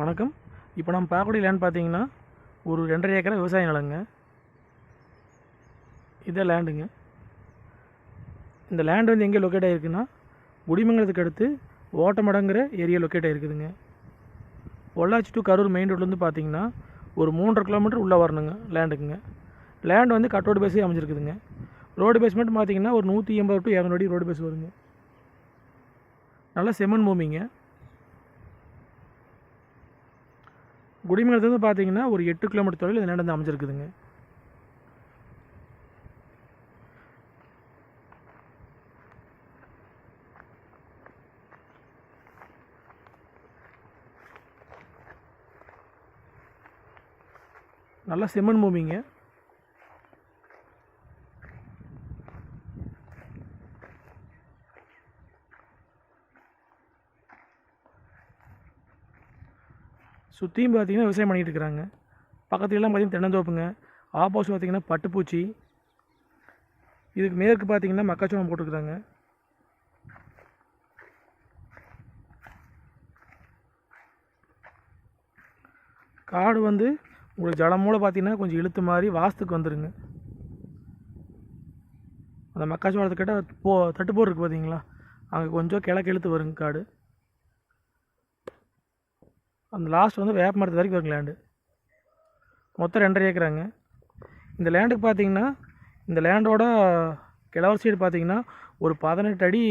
வணக்கம். இப்போ நம்ம பார்க்கக்கூடிய லேண்ட் பார்த்தீங்கன்னா ஒரு ரெண்டரை ஏக்கரை விவசாய நிலங்க. இதான் லேண்டுங்க இந்த லேண்டு வந்து எங்கே லொக்கேட் ஆகிருக்குன்னா குடிமங்கலத்துக்கு அடுத்து ஓட்டமடங்கிற ஏரியா லொக்கேட் ஆகிருக்குதுங்க பொள்ளாச்சி டு கரூர் மெயின் ரோட்லேருந்து பார்த்தீங்கன்னா ஒரு மூன்றரை கிலோமீட்டர் உள்ளே வரணுங்க லேண்டுக்குங்க லேண்ட் வந்து கட்டோடு பேஸே அமைஞ்சிருக்குதுங்க. ரோடு பேஸ் மட்டும் பார்த்தீங்கன்னா ஒரு நூற்றி எண்பது டு இரநூறு அடி ரோடு பேஸ் வருங்க. நல்லா செம்மண் பூமிங்க. குடிமங்கலத்துலேருந்து பார்த்தீங்கன்னா ஒரு எட்டு கிலோமீட்டர் தொலைவில் இந்த லேண்ட் அமைஞ்சிருக்குதுங்க. நல்லா செம்மண் மூவிங்க சுற்றியும் பார்த்தீங்கன்னா விவசாயம் பண்ணிகிட்டு இருக்கிறாங்க பக்கத்துலலாம் பார்த்தீங்கன்னா தென்னந்தோப்புங்க. ஆப்போசிட் பார்த்தீங்கன்னா பட்டுப்பூச்சி. இதுக்கு மேற்கு பார்த்தீங்கன்னா மக்காச்சோளம் போட்டுருக்குறாங்க. காடு வந்து உங்களுக்கு ஜலமூல பார்த்திங்கன்னா கொஞ்சம் இழுத்து மாதிரி வாஸ்துக்கு வந்துடுங்க அந்த மக்காச்சோளத்துக்கிட்ட போ தட்டுப்போர் இருக்குது பார்த்தீங்களா அங்கே கொஞ்சம் கிழக்கு இழுத்து வருங்க காடு. அந்த லாஸ்ட் வந்து வேப்ப மரத்து வரைக்கும் வரும் லேண்டு மொத்தம் ரெண்டரை ஏக்கராங்க. இந்த லேண்டுக்கு பார்த்தீங்கன்னா இந்த லேண்டோட கிழவர் சைடு பார்த்தீங்கன்னா ஒரு பதினெட்டு அடி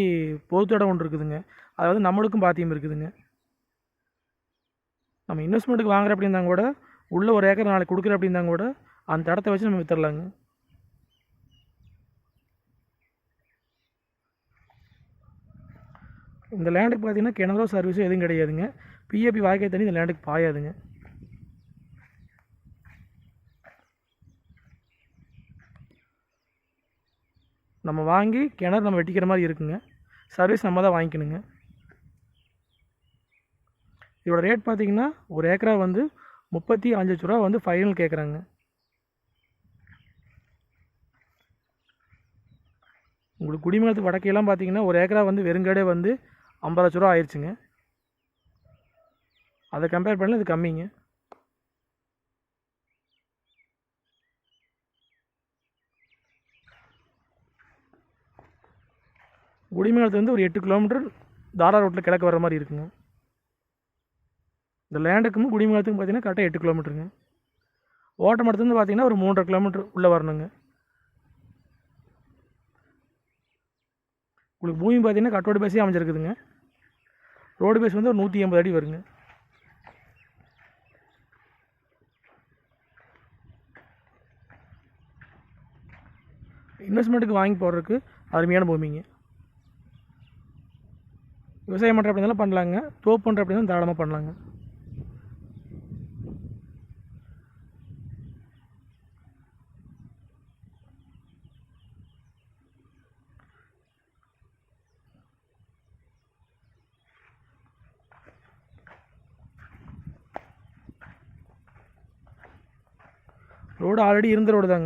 பொது இடம் ஒன்று இருக்குதுங்க. அதாவது நம்மளுக்கும் பாத்தியம் இருக்குதுங்க. நம்ம இன்வெஸ்ட்மெண்ட்டுக்கு வாங்குற அப்படின்னா கூட உள்ளே ஒரு ஏக்கர் நாளைக்கு கொடுக்குற அப்படின்னா கூட அந்த இடத்த வச்சு நம்ம வித்துடலாங்க. இந்த லேண்டுக்கு பார்த்தீங்கன்னா கிணறோ சர்வீஸும் எதுவும் கிடையாதுங்க. பிஏபி வாய்க்கை தண்ணி இந்த லேண்டுக்கு பாயாதுங்க. நம்ம வாங்கி கிணறு நம்ம வெட்டிக்கிற மாதிரி இருக்குங்க. சர்வீஸ் நம்ம தான் வாங்கிக்கணுங்க. இதோட ரேட் பார்த்தீங்கன்னா ஒரு ஏக்கரா வந்து முப்பத்தி அஞ்சு லட்ச ரூபா வந்து ஃபைனல் கேட்குறாங்க உங்களுக்கு குடிமலத்துக்கு வடக்கையெல்லாம் பார்த்தீங்கன்னா ஒரு ஏக்கரா வந்து வெறுங்காடே வந்து ஐம்பது லட்ச ரூபா ஆயிடுச்சுங்க அதை கம்பேர் பண்ணல இது கம்மிங்க குடிமங்கலத்துலேருந்து ஒரு எட்டு கிலோமீட்டர் தாரா ரோட்டில் கிழக்கு வர மாதிரி இருக்குங்க. இந்த லேண்டுக்கும் குடிமங்கலத்துக்கும் பார்த்தீங்கன்னா கரெக்டாக எட்டு கிலோமீட்டருங்க ஓட்டமடத்துலேருந்து பார்த்தீங்கன்னா ஒரு மூன்றரை கிலோமீட்டர் உள்ளே வரணுங்க. உங்களுக்கு பூமி பார்த்தீங்கன்னா கட்டோடு பேஸே அமைஞ்சிருக்குதுங்க. ரோடு பேஸ் வந்து ஒரு நூற்றி எண்பது அடி வருங்க. இன்வெஸ்ட்மெண்ட்டுக்கு வாங்கி போடுறதுக்கு அருமையான பூமிங்க. விவசாயம் பண்ணுற அப்படி இருந்தாலும் பண்ணலாங்க. தோப்பு பண்ணுற அப்படி இருந்தாலும் தாராளமாக பண்ணலாங்க. ரோடு ஆல்ரெடி இருந்த ரோடு தாங்க.